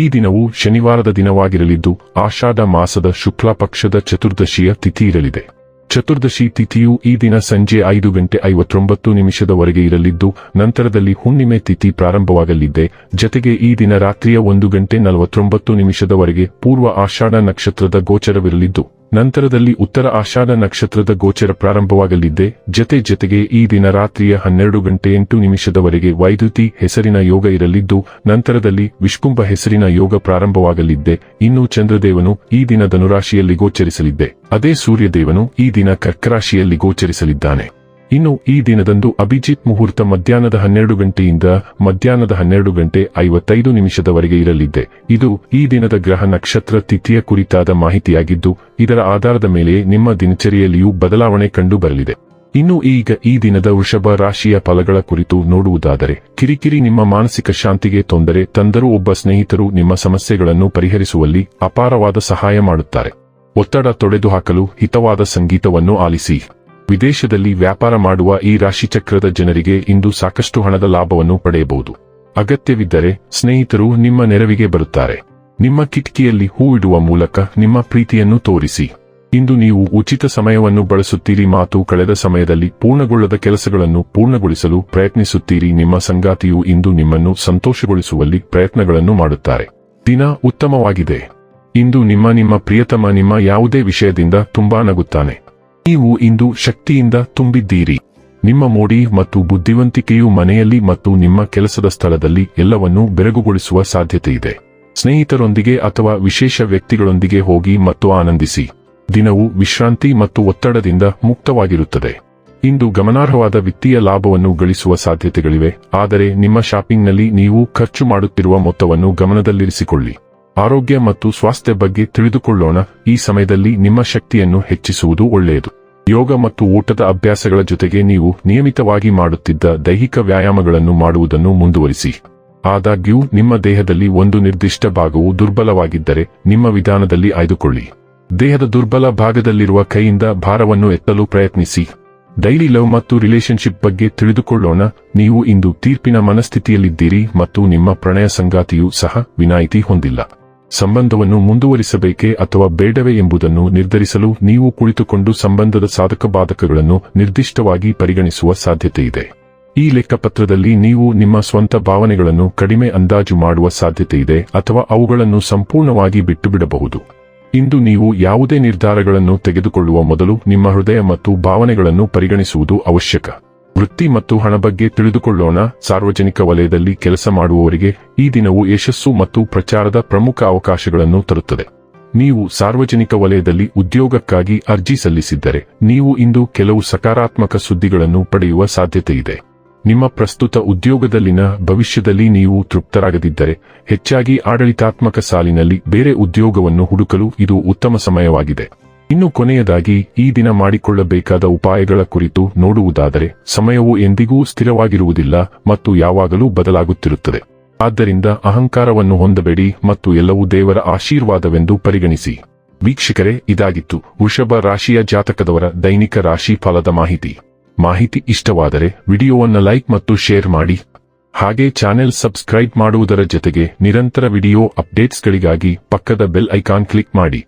ಈ ದಿನವು ಶನಿವಾರದ ದಿನವಾಗಿರಲಿದ್ದು, ಆಷಾಢ ಮಾಸದ ಶುಕ್ಲ ಪಕ್ಷದ ಚತುರ್ದಶಿಯ ತಿಥಿ ಇರಲಿದೆ. ಚತುರ್ದಶಿ ತಿಥಿಯು ಈ ದಿನ ಸಂಜೆ ಐದು ಗಂಟೆ ಐವತ್ತೊಂಬತ್ತು ನಿಮಿಷದವರೆಗೆ ಇರಲಿದ್ದು, ನಂತರದಲ್ಲಿ ಹುಣ್ಣಿಮೆ ತಿಥಿ ಪ್ರಾರಂಭವಾಗಲಿದೆ. ಜತೆಗೆ ಈ ದಿನ ರಾತ್ರಿಯ ಒಂದು ಗಂಟೆ ನಲವತ್ತೊಂಬತ್ತು ನಿಮಿಷದವರೆಗೆ ಪೂರ್ವ ಆಷಾಢ ನಕ್ಷತ್ರದ ಗೋಚರವಿರಲಿದ್ದು ನಂತರದಲ್ಲಿ ಉತ್ತರ ಆಷಾಢ ನಕ್ಷತ್ರದ ಗೋಚರ ಪ್ರಾರಂಭವಾಗಲಿದ್ದೆ ಜತೆ ಜತೆಗೆ ಈ ದಿನ ರಾತ್ರಿಯ ಹನ್ನೆರಡು ಗಂಟೆ ಎಂಟು ನಿಮಿಷದವರೆಗೆ ವೈದ್ಯುತಿ ಹೆಸರಿನ ಯೋಗ ಇರಲಿದ್ದು, ನಂತರದಲ್ಲಿ ವಿಷ್ಕುಂಭ ಹೆಸರಿನ ಯೋಗ ಪ್ರಾರಂಭವಾಗಲಿದ್ದೆ ಇನ್ನು ಚಂದ್ರದೇವನು ಈ ದಿನ ಧನುರಾಶಿಯಲ್ಲಿ ಗೋಚರಿಸಲಿದ್ದೆ ಅದೇ ಸೂರ್ಯದೇವನು ಈ ದಿನ ಕರ್ಕರಾಶಿಯಲ್ಲಿ ಗೋಚರಿಸಲಿದ್ದಾನೆ. ಇನ್ನು ಈ ದಿನದಂದು ಅಭಿಜಿತ್ ಮುಹೂರ್ತ ಮಧ್ಯಾಹ್ನದ ಹನ್ನೆರಡು ಗಂಟೆಯಿಂದ ಮಧ್ಯಾಹ್ನದ ಹನ್ನೆರಡು ಗಂಟೆ ಐವತ್ತೈದು ನಿಮಿಷದವರೆಗೆ ಇರಲಿದೆ. ಇದು ಈ ದಿನದ ಗ್ರಹ ನಕ್ಷತ್ರ ತಿಥಿಯ ಕುರಿತಾದ ಮಾಹಿತಿಯಾಗಿದ್ದು, ಇದರ ಆಧಾರದ ಮೇಲೆ ನಿಮ್ಮ ದಿನಚರಿಯಲ್ಲಿಯೂ ಬದಲಾವಣೆ ಕಂಡು ಬರಲಿದೆ ಇನ್ನು ಈಗ ಈ ದಿನದ ವೃಷಭ ರಾಶಿಯ ಫಲಗಳ ಕುರಿತು ನೋಡುವುದಾದರೆ, ಕಿರಿಕಿರಿ ನಿಮ್ಮ ಮಾನಸಿಕ ಶಾಂತಿಗೆ ತೊಂದರೆ ತಂದರೂ ಒಬ್ಬ ಸ್ನೇಹಿತರು ನಿಮ್ಮ ಸಮಸ್ಯೆಗಳನ್ನು ಪರಿಹರಿಸುವಲ್ಲಿ ಅಪಾರವಾದ ಸಹಾಯ ಮಾಡುತ್ತಾರೆ. ಒತ್ತಡ ತೊಡೆದುಹಾಕಲು ಹಿತವಾದ ಸಂಗೀತವನ್ನು ಆಲಿಸಿ. ವಿದೇಶದಲ್ಲಿ ವ್ಯಾಪಾರ ಮಾಡುವ ಈ ರಾಶಿಚಕ್ರದ ಜನರಿಗೆ ಇಂದು ಸಾಕಷ್ಟು ಹಣದ ಲಾಭವನ್ನು ಪಡೆಯಬಹುದು. ಅಗತ್ಯವಿದ್ದರೆ, ಸ್ನೇಹಿತರು ನಿಮ್ಮ ನೆರವಿಗೆ ಬರುತ್ತಾರೆ. ನಿಮ್ಮ ಕಿಟಕಿಯಲ್ಲಿ ಹೂ ಇಡುವ ಮೂಲಕ ನಿಮ್ಮ ಪ್ರೀತಿಯನ್ನು ತೋರಿಸಿ. ಇಂದು ನೀವು ಉಚಿತ ಸಮಯವನ್ನು ಬಳಸುತ್ತೀರಿ ಮಾತು ಕಳೆದ ಸಮಯದಲ್ಲಿ ಪೂರ್ಣಗೊಳ್ಳದ ಕೆಲಸಗಳನ್ನು ಪೂರ್ಣಗೊಳಿಸಲು ಪ್ರಯತ್ನಿಸುತ್ತೀರಿ. ನಿಮ್ಮ ಸಂಗಾತಿಯು ಇಂದು ನಿಮ್ಮನ್ನು ಸಂತೋಷಗೊಳಿಸುವಲ್ಲಿ ಪ್ರಯತ್ನಗಳನ್ನು ಮಾಡುತ್ತಾರೆ. ದಿನ ಉತ್ತಮವಾಗಿದೆ. ಇಂದು ನಿಮ್ಮ ನಿಮ್ಮ ಪ್ರಿಯತಮ ನಿಮ್ಮ ಯಾವುದೇ ವಿಷಯದಿಂದ ತುಂಬಾ ನಗುತ್ತಾನೆ. ನೀವು ಇಂದು ಶಕ್ತಿಯಿಂದ ತುಂಬಿದ್ದೀರಿ. ನಿಮ್ಮ ಮೋಡಿ ಮತ್ತು ಬುದ್ಧಿವಂತಿಕೆಯು ಮನೆಯಲ್ಲಿ ಮತ್ತು ನಿಮ್ಮ ಕೆಲಸದ ಸ್ಥಳದಲ್ಲಿ ಎಲ್ಲವನ್ನೂ ಬೆರಗುಗೊಳಿಸುವ ಸಾಧ್ಯತೆ ಇದೆ. ಸ್ನೇಹಿತರೊಂದಿಗೆ ಅಥವಾ ವಿಶೇಷ ವ್ಯಕ್ತಿಗಳೊಂದಿಗೆ ಹೋಗಿ ಮತ್ತು ಆನಂದಿಸಿ. ದಿನವು ವಿಶ್ರಾಂತಿ ಮತ್ತು ಒತ್ತಡದಿಂದ ಮುಕ್ತವಾಗಿರುತ್ತದೆ. ಇಂದು ಗಮನಾರ್ಹವಾದ ವಿತ್ತೀಯ ಲಾಭವನ್ನು ಗಳಿಸುವ ಸಾಧ್ಯತೆಗಳಿವೆ, ಆದರೆ ನಿಮ್ಮ ಶಾಪಿಂಗ್ನಲ್ಲಿ ನೀವು ಖರ್ಚು ಮಾಡುತ್ತಿರುವ ಮೊತ್ತವನ್ನು ಗಮನದಲ್ಲಿರಿಸಿಕೊಳ್ಳಿ. ಆರೋಗ್ಯ ಮತ್ತು ಸ್ವಾಸ್ಥ್ಯ ಬಗ್ಗೆ ತಿಳಿದುಕೊಳ್ಳೋಣ. ಈ ಸಮಯದಲ್ಲಿ ನಿಮ್ಮ ಶಕ್ತಿಯನ್ನು ಹೆಚ್ಚಿಸುವುದು ಒಳ್ಳೆಯದು. ಯೋಗ ಮತ್ತು ಊಟದ ಅಭ್ಯಾಸಗಳ ಜೊತೆಗೆ ನೀವು ನಿಯಮಿತವಾಗಿ ಮಾಡುತ್ತಿದ್ದ ದೈಹಿಕ ವ್ಯಾಯಾಮಗಳನ್ನು ಮಾಡುವುದನ್ನು ಮುಂದುವರಿಸಿ. ಆದಾಗ್ಯೂ, ನಿಮ್ಮ ದೇಹದಲ್ಲಿ ಒಂದು ನಿರ್ದಿಷ್ಟ ಭಾಗವು ದುರ್ಬಲವಾಗಿದ್ದರೆ, ನಿಮ್ಮ ವಿಧಾನದಲ್ಲಿ ಆಯ್ದುಕೊಳ್ಳಿ. ದೇಹದ ದುರ್ಬಲ ಭಾಗದಲ್ಲಿರುವ ಕೈಯಿಂದ ಭಾರವನ್ನು ಎತ್ತಲು ಪ್ರಯತ್ನಿಸಿ. ಡೈಲಿ ಲವ್ ಮತ್ತು ರಿಲೇಶನ್ಶಿಪ್ ಬಗ್ಗೆ ತಿಳಿದುಕೊಳ್ಳೋಣ. ನೀವು ಇಂದು ತೀರ್ಪಿನ ಮನಸ್ಥಿತಿಯಲ್ಲಿದ್ದೀರಿ ಮತ್ತು ನಿಮ್ಮ ಪ್ರಣಯ ಸಂಗಾತಿಯೂ ಸಹ ವಿನಾಯಿತಿ ಹೊಂದಿಲ್ಲ. ಸಂಬಂಧವನ್ನು ಮುಂದುವರಿಸಬೇಕೇ ಅಥವಾ ಬೇಡವೇ ಎಂಬುದನ್ನು ನಿರ್ಧರಿಸಲು ನೀವು ಕುಳಿತುಕೊಂಡು ಸಂಬಂಧದ ಸಾಧಕ ಬಾಧಕಗಳನ್ನು ನಿರ್ದಿಷ್ಟವಾಗಿ ಪರಿಗಣಿಸುವ ಸಾಧ್ಯತೆಯಿದೆ ಈ ಲೆಕ್ಕಪತ್ರದಲ್ಲಿ ನೀವು ನಿಮ್ಮ ಸ್ವಂತ ಭಾವನೆಗಳನ್ನು ಕಡಿಮೆ ಅಂದಾಜು ಮಾಡುವ ಸಾಧ್ಯತೆಯಿದೆ ಅಥವಾ ಅವುಗಳನ್ನು ಸಂಪೂರ್ಣವಾಗಿ ಬಿಟ್ಟುಬಿಡಬಹುದು. ಇಂದು ನೀವು ಯಾವುದೇ ನಿರ್ಧಾರಗಳನ್ನು ತೆಗೆದುಕೊಳ್ಳುವ ಮೊದಲು ನಿಮ್ಮ ಹೃದಯ ಮತ್ತು ಭಾವನೆಗಳನ್ನು ಪರಿಗಣಿಸುವುದು ಅವಶ್ಯಕ. ವೃತ್ತಿ ಮತ್ತು ಹಣ ಬಗ್ಗೆ ತಿಳಿದುಕೊಳ್ಳೋಣ. ಸಾರ್ವಜನಿಕ ವಲಯದಲ್ಲಿ ಕೆಲಸ ಮಾಡುವವರಿಗೆ ಈ ದಿನವು ಯಶಸ್ಸು ಮತ್ತು ಪ್ರಚಾರದ ಪ್ರಮುಖ ಅವಕಾಶಗಳನ್ನು ತರುತ್ತದೆ. ನೀವು ಸಾರ್ವಜನಿಕ ವಲಯದಲ್ಲಿ ಉದ್ಯೋಗಕ್ಕಾಗಿ ಅರ್ಜಿ ಸಲ್ಲಿಸಿದ್ದರೆ, ನೀವು ಇಂದು ಕೆಲವು ಸಕಾರಾತ್ಮಕ ಸುದ್ದಿಗಳನ್ನು ಪಡೆಯುವ ಸಾಧ್ಯತೆಯಿದೆ. ನಿಮ್ಮ ಪ್ರಸ್ತುತ ಉದ್ಯೋಗದಲ್ಲಿನ ಭವಿಷ್ಯದಲ್ಲಿ ನೀವು ತೃಪ್ತರಾಗದಿದ್ದರೆ, ಹೆಚ್ಚಾಗಿ ಆಡಳಿತಾತ್ಮಕ ಸಾಲಿನಲ್ಲಿ ಬೇರೆ ಉದ್ಯೋಗವನ್ನು ಹುಡುಕಲು ಇದು ಉತ್ತಮ ಸಮಯವಾಗಿದೆ. ಇನ್ನು ಕೊನೆಯದಾಗಿ ಈ ದಿನ ಮಾಡಿಕೊಳ್ಳಬೇಕಾದ ಉಪಾಯಗಳ ಕುರಿತು ನೋಡುವುದಾದರೆ, ಸಮಯವು ಎಂದಿಗೂ ಸ್ಥಿರವಾಗಿರುವುದಿಲ್ಲ ಮತ್ತು ಯಾವಾಗಲೂ ಬದಲಾಗುತ್ತಿರುತ್ತದೆ. ಆದ್ದರಿಂದ ಅಹಂಕಾರವನ್ನು ಹೊಂದಬೇಡಿ ಮತ್ತು ಎಲ್ಲವೂ ದೇವರ ಆಶೀರ್ವಾದವೆಂದು ಪರಿಗಣಿಸಿ. ವೀಕ್ಷಕರೇ, ಇದಾಗಿತ್ತು ವೃಷಭ ರಾಶಿಯ ಜಾತಕದವರ ದೈನಿಕ ರಾಶಿ ಫಲದ ಮಾಹಿತಿ. ಮಾಹಿತಿ ಇಷ್ಟವಾದರೆ ವಿಡಿಯೋವನ್ನು ಲೈಕ್ ಮತ್ತು ಶೇರ್ ಮಾಡಿ. ಹಾಗೆ ಚಾನೆಲ್ ಸಬ್ಸ್ಕ್ರೈಬ್ ಮಾಡುವುದರ ಜೊತೆಗೆ ನಿರಂತರ ವಿಡಿಯೋ ಅಪ್ಡೇಟ್ಸ್ಗಳಿಗಾಗಿ ಪಕ್ಕದ ಬೆಲ್ ಐಕಾನ್ ಕ್ಲಿಕ್ ಮಾಡಿ.